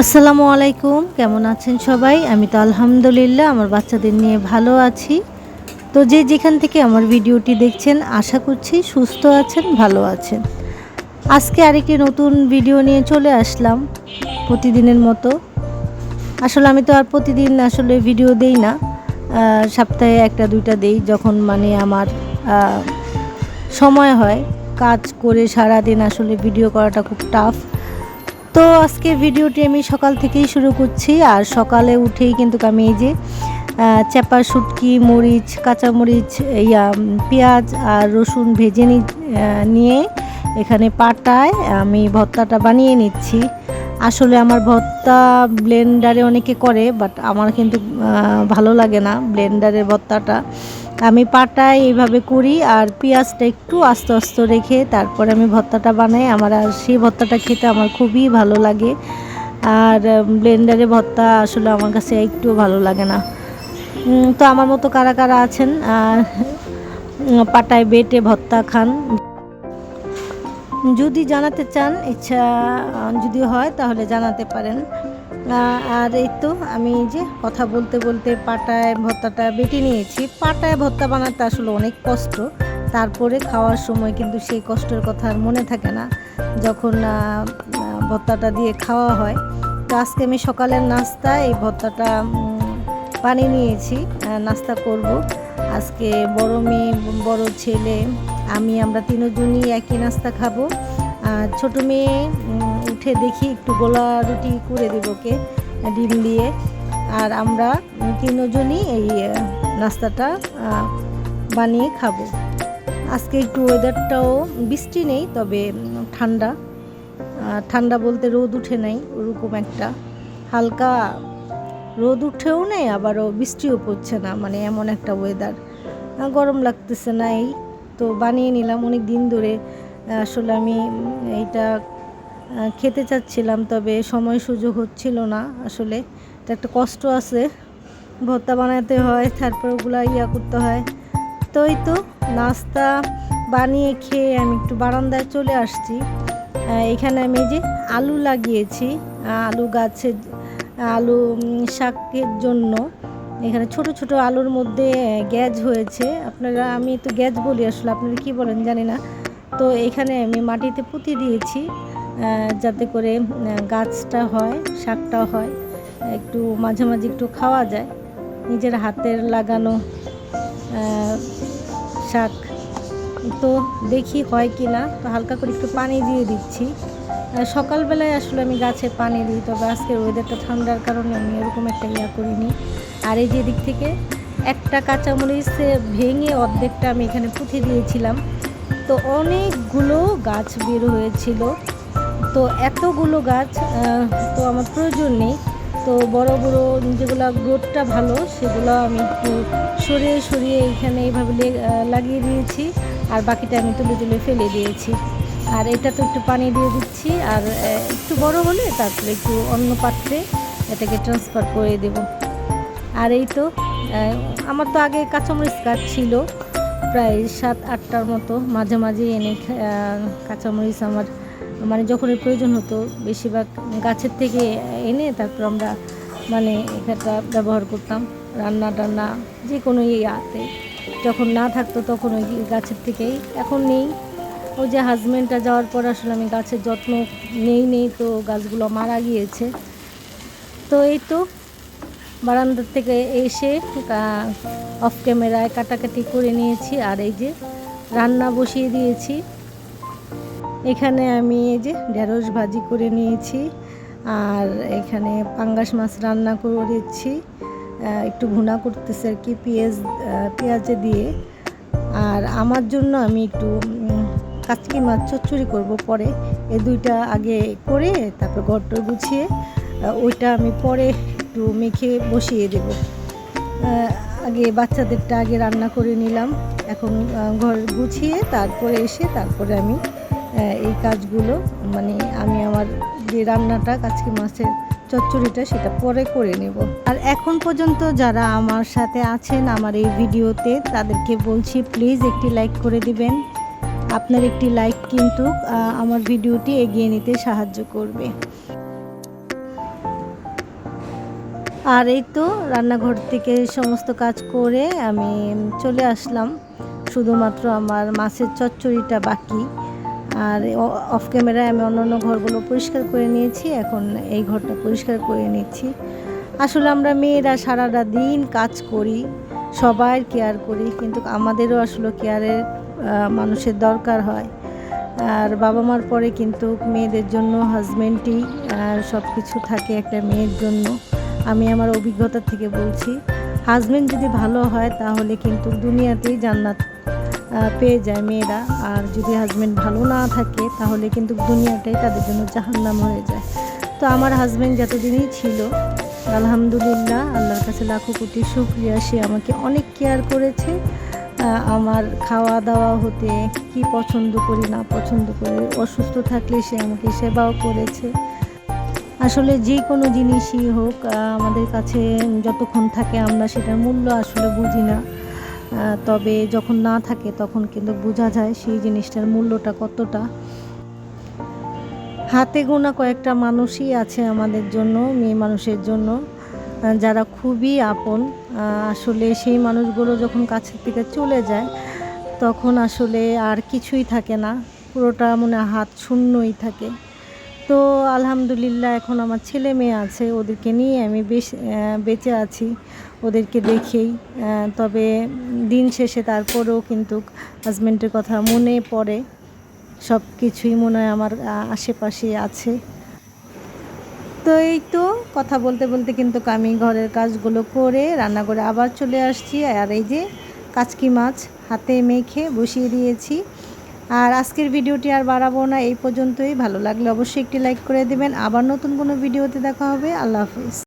আসসালামু আলাইকুম, কেমন আছেন সবাই? আমি তো আলহামদুলিল্লাহ, আমার বাচ্চাদের নিয়ে ভালো আছি। তো যে যেখান থেকে আমার ভিডিওটি দেখছেন, আশা করছি সুস্থ আছেন, ভালো আছেন। আজকে আরেকটি নতুন ভিডিও নিয়ে চলে আসলাম, প্রতিদিনের মতো। আসলে আমি তো আর প্রতিদিন আসলে ভিডিও দেই না সপ্তাহে একটা, দুইটা দেই, যখন মানে আমার সময় হয়, কাজ করে সারা দিন আসলে ভিডিও করাটা খুব টাফ তো আজকে ভিডিওটি আমি সকাল থেকেই শুরু করছি, আর সকালে উঠেই কিন্তু আমি এই যে চ্যাপা শুটকি, মরিচ কাঁচামরিচ ইয়া পেঁয়াজ আর রসুন ভেজে নিয়ে এখানে পাটায় আমি ভর্তাটা বানিয়ে নিচ্ছি। আসলে আমার ভর্তা ব্লেন্ডারে অনেকে করে, বাট আমার কিন্তু ভালো লাগে না ব্লেন্ডারের ভর্তাটা। আমি পাটায় এইভাবে করি আর পেঁয়াজটা একটু আস্তে আস্তে রেখে তারপরে আমি ভর্তাটা বানাই। আমার আর সেই ভর্তাটা খেতে আমার খুবই ভালো লাগে। আর ব্লেন্ডারে ভর্তা আসলে আমার কাছে একটু ভালো লাগে না। তো আমার মতো কারা কারা আছেন? আর পাটায় বেটে ভর্তা খান। যদি জানাতে চান, ইচ্ছা, যদি হয় তাহলে জানাতে পারেন। আর এই তো আমি যে কথা বলতে বলতে পাটায় ভর্তাটা বেটে নিয়েছি। পাটায় ভর্তা বানাতে আসলে অনেক কষ্ট। তারপরে খাওয়ার সময় কিন্তু সেই কষ্টের কথা আর মনে থাকে না। যখন ভর্তাটা দিয়ে খাওয়া হয়। তো আজকে আমি সকালের নাস্তা এই ভর্তাটা বানিয়ে নিয়েছি। নাস্তা করব। আজকে বড় মেয়ে, বড় ছেলে, আমি, আমরা তিনজনই একই নাস্তা খাব। ছোট মেয়ে উঠে দেখি একটু গোলা রুটি করে দেবো ওকে, ডিম দিয়ে। আর আমরা তিনজনই এই নাস্তাটা বানিয়ে খাব। আজকে একটু ওয়েদারটাও বৃষ্টি নেই, তবে ঠান্ডা। ঠান্ডা বলতে রোদ উঠে নাই, ওরকম একটা। হালকা রোদ উঠেও নেই, আবারও বৃষ্টিও পড়ছে না মানে এমন একটা ওয়েদার গরম লাগতেছে না এই। তো বানিয়ে নিলাম অনেক দিন ধরে। আসলে আমি এইটা খেতে চাচ্ছিলাম, তবে সময় সুযোগ হচ্ছিল না। আসলে এটা একটা কষ্ট আছে। ভর্তা বানাতে হয়, তারপর ওগুলা ইয়া করতে হয়। তো এই তো নাস্তা বানিয়ে খেয়ে আমি একটু বারান্দায় চলে আসছি। এখানে আমি যে আলু লাগিয়েছি আলু গাছে আলু শাকের জন্য। এখানে ছোট ছোট আলুর মধ্যে গ্যাজ হয়েছে। আপনারা, আমি তো গ্যাজ বলি আসলে, আপনারা কি বলেন জানি না। তো এখানে আমি মাটিতে পুঁতে দিয়েছি। যাতে করে গাছটা হয়, শাকটা হয়, একটু মাঝে মাঝে একটু খাওয়া যায়। নিজের হাতের লাগানো শাক। তো দেখি হয় কি না, তো হালকা করে একটু পানি দিয়ে দিচ্ছি। সকালবেলায় আসলে আমি গাছে পানি দিই, তবে আজকের ওয়েদারটা ঠান্ডার কারণে আমি এরকম একটা ইয়া করিনি। আর এই যে দিক থেকে একটা কাঁচামরিচ ভেঙে অর্ধেকটা আমি এখানে পুঁতে দিয়েছিলাম। তো অনেকগুলো গাছ বের হয়েছিল। তো এতগুলো গাছ তো আমার প্রয়োজন নেই। তো বড় বড় যেগুলো গ্রোথটা ভালো, সেগুলো আমি একটু সরিয়ে সরিয়ে এখানে এইভাবে লাগিয়ে দিয়েছি। আর বাকিটা আমি তুলে তুলে ফেলে দিয়েছি। আর এটা তো একটু পানি দিয়ে দিচ্ছি। আর একটু বড় হলে তারপরে একটু অন্য পাত্রে এটাকে ট্রান্সফার করে দেব। আর এই তো আমার তো আগে কাঁচামরিচ গাছ ছিল। প্রায় সাত, আটটার মতো মাঝে মাঝে এনে কাঁচামরিচ আমার মানে যখনই প্রয়োজন হতো, বেশিরভাগ গাছের থেকে এনে তারপর আমরা মানে এটা ব্যবহার করতাম। রান্না টান্না যে কোনো ইয়াতে। যখন না থাকতো তখন ওই গাছের থেকেই। এখন নেই। ওই যে হাজব্যান্ডটা যাওয়ার পর আসলে আমি গাছের যত্ন নেই নেই তো গাছগুলো মারা গিয়েছে। তো এই তো বারান্দার থেকে এসে অফ ক্যামেরায় কাটাকাটি করে নিয়েছি। আর এই যে রান্না বসিয়ে দিয়েছি। এখানে আমি এই যে ঢেঁড়স ভাজি করে নিয়েছি, আর এখানে পাঙ্গাস মাছ রান্না করেছি। একটু ভুনা করতেছে আর কি পেঁয়াজ পেঁয়াজে দিয়ে। আর আমার জন্য আমি একটু কাচকি মাছ চচ্চড়ি করব পরে। এই দুইটা আগে করে তারপর ঘরটা গুছিয়ে ওইটা আমি পরে একটু মেখে বসিয়ে দেব। আগে বাচ্চাদেরটা আগে রান্না করে নিলাম। এখন ঘর গুছিয়ে তারপরে এসে তারপরে আমি এই কাজগুলো মানে আমি আমার যে রান্নাটা কাচকি মাছের চচ্চড়িটা সেটা পরে করে নেব। আর এখন পর্যন্ত যারা আমার সাথে আছেন আমার এই ভিডিওতে, তাদেরকে বলছি প্লিজ একটি লাইক করে দিবেন। আপনার একটি লাইক কিন্তু আমার ভিডিওটি এগিয়ে নিতে সাহায্য করবে। আর এই তো রান্নাঘর থেকে সমস্ত কাজ করে আমি চলে আসলাম। শুধুমাত্র আমার মাছের চচ্চড়িটা বাকি। আর অফ ক্যামেরায় আমি অন্য অন্য ঘরগুলো পরিষ্কার করে নিয়েছি, এখন এই ঘরটা পরিষ্কার করে নিচ্ছি। আসলে আমরা মেয়েরা সারাটা দিন কাজ করি সবার কেয়ার করি, কিন্তু আমাদেরও আসলে কেয়ারের মানুষের দরকার হয়। আর বাবা মার পরে কিন্তু মেয়েদের জন্য হাজব্যান্ডই সব কিছু থাকে একটা মেয়ের জন্য। আমি আমার অভিজ্ঞতা থেকে বলছি হাজব্যান্ড যদি ভালো হয় তাহলে কিন্তু দুনিয়াতেই জান্নাত পেয়ে যায় মেয়েরা। আর যদি হাজব্যান্ড ভালো না থাকে, তাহলে কিন্তু দুনিয়াটাই তাদের জন্য জাহান্নাম হয়ে যায়। তো আমার হাজব্যান্ড যতদিনই ছিল, আলহামদুলিল্লাহ, আল্লাহর কাছে লাখো কোটি শুক্রিয়া। সে আমাকে অনেক কেয়ার করেছে। আমার খাওয়া দাওয়া হতে কি পছন্দ করি, না পছন্দ করি, অসুস্থ থাকলে সে আমাকে সেবাও করেছে। আসলে যে কোনো জিনিসই হোক আমাদের কাছে যতক্ষণ থাকে আমরা সেটার মূল্য আসলে বুঝি না। তবে যখন না থাকে তখন কিন্তু বোঝা যায় সেই জিনিসটার মূল্যটা কতটা। হাতে গোনা কয়েকটা মানুষই আছে আমাদের জন্য, মেয়ে মানুষের জন্য যারা খুবই আপন। আসলে সেই মানুষগুলো যখন কাছের থেকে চলে যায়, তখন আসলে আর কিছুই থাকে না। পুরোটা মনে হাত শূন্যই থাকে। তো আলহামদুলিল্লাহ এখন আমার ছেলে মেয়ে আছে, ওদেরকে নিয়ে আমি বেশ বেঁচে আছি, ওদেরকে দেখেই। তবে দিন শেষে তারপরেও কিন্তু হাজব্যান্ডের কথা মনে পড়ে সব কিছুই মনে হয় আমার আশেপাশে আছে। তো এই তো কথা বলতে বলতে কিন্তু আমি ঘরের কাজগুলো করে রান্না করে আবার চলে আসছি, আর এই যে কাচকি মাছ হাতে মেখে বসিয়ে দিয়েছি। আর আজকের ভিডিওটি আর বাড়াবো না, এই পর্যন্তই। ভালো লাগলে অবশ্যই একটি লাইক করে দেবেন। আবার নতুন কোনো ভিডিওতে দেখা হবে। আল্লাহ হাফিজ।